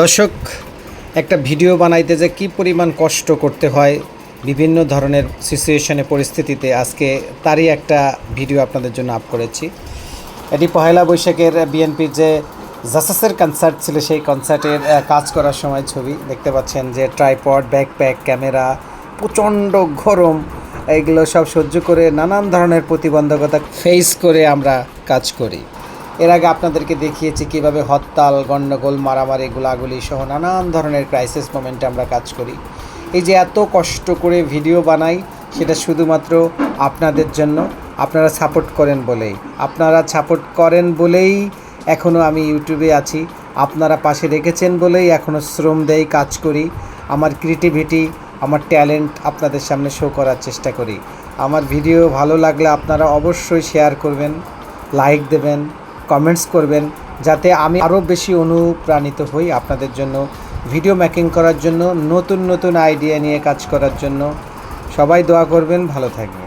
দর্শক, একটা ভিডিও বানাইতে যে কি পরিমাণ কষ্ট করতে হয়, বিভিন্ন ধরনের সিচুয়েশনে পরিস্থিতিতে আজকে তারই একটা ভিডিও আপনাদের জন্য আপ করেছি। এটি পহেলা বৈশাখের বিএনপির যে জাসাসের কনসার্ট ছিল, সেই কনসার্টের কাজ করার সময় ছবি। দেখতে পাচ্ছেন যে ট্রাইপড ব্যাকপ্যাক ক্যামেরা প্রচণ্ড গরম, এগুলো সব সহ্য করে নানান ধরনের প্রতিবন্ধকতা ফেস করে আমরা কাজ করি। এর আগে আপনাদেরকে দেখিয়েছি কীভাবে হরতাল, গণ্ডগোল, মারামারি, গোলাগুলি সহ নানান ধরনের ক্রাইসিস মোমেন্টে আমরা কাজ করি। এই যে এত কষ্ট করে ভিডিও বানাই, সেটা শুধুমাত্র আপনাদের জন্য। আপনারা সাপোর্ট করেন বলেই। আপনারা সাপোর্ট করেন বলেই এখনও আমি ইউটিউবে আছি। আপনারা পাশে রেখেছেন বলেই এখনও শ্রম দেই কাজ করি। আমার ক্রিয়েটিভিটি আমার ট্যালেন্ট আপনাদের সামনে শো করার চেষ্টা করি। আমার ভিডিও ভালো লাগলে আপনারা অবশ্যই শেয়ার করবেন লাইক দেবেন। কমেন্টস করবেন যাতে আমি আরও বেশি অনুপ্রাণিত হই আপনাদের জন্য ভিডিও মেকিং করার জন্য, নতুন নতুন আইডিয়া নিয়ে কাজ করার জন্য। সবাই দোয়া করবেন, ভালো থাকবেন।